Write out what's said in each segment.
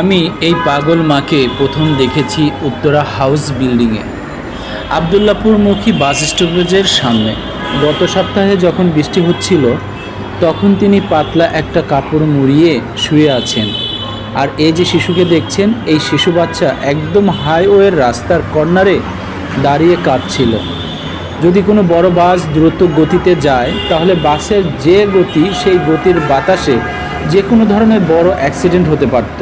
আমি এই পাগল মাকে প্রথম দেখেছি উত্তরা হাউস বিল্ডিংয়ে। আবদুল্লাপুরমুখী বাস স্টপেজের সামনে। গত সপ্তাহে যখন বৃষ্টি হচ্ছিল, তখন তিনি পাতলা একটা কাপড় মুড়িয়ে শুয়ে আছেন। আর এই যে শিশুকে দেখছেন, এই শিশু বাচ্চা একদম হাইওয়ের রাস্তার কর্নারে দাঁড়িয়ে কাঁদছিল যদি কোনো বড় বাস দ্রুত গতিতে যায়, তাহলে বাসের যে গতি, সেই গতির বাতাসে যে কোনো ধরনের বড় অ্যাক্সিডেন্ট হতে পারত।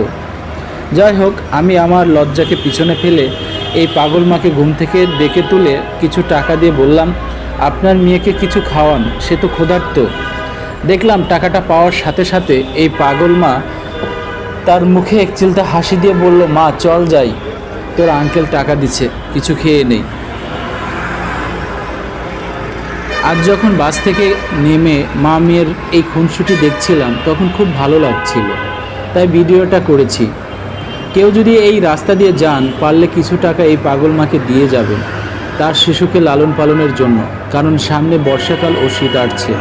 যাই হোক, আমি আমার লজ্জাকে পিছনে ফেলে এই পাগল মাকে ঘুম থেকে ডেকে তুলে কিছু টাকা দিয়ে বললাম, আপনার মেয়েকে কিছু খাওয়ান, সে তো ক্ষুধার্ত। দেখলাম টাকাটা পাওয়ার সাথে সাথে এই পাগল মা তার মুখে এক চিলতে হাসি দিয়ে বলল, মা, চল যাই। তোর আঙ্কেল টাকা দিচ্ছে, কিছু খেয়ে নেই আজ যখন বাস থেকে নেমে মা মেয়ের এই খুনসুটি দেখছিলাম, তখন খুব ভালো লাগছিল। তাই ভিডিওটা করেছি। কেউ যদি এই রাস্তা দিয়ে যান, পারলে কিছু টাকা এই পাগল মাকে দিয়ে যাবেন তার শিশুকে লালন পালনের জন্য, কারণ সামনে বর্ষাকাল ও শীত আসছে।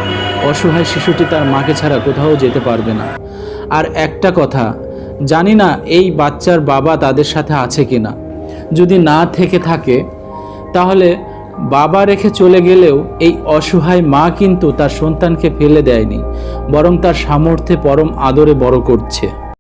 অসহায় শিশুটি তার মাকে ছাড়া কোথাও যেতে পারবে না। আর একটা কথা, জানি না এই বাচ্চার বাবা তাদের সাথে আছে কি না যদি না থেকে থাকে, তাহলে বাবা রেখে চলে গেলেও এই অসহায় মা কিন্তু তার সন্তানকে ফেলে দেয়নি, বরং তার সামর্থ্যে পরম আদরে বড় করছে।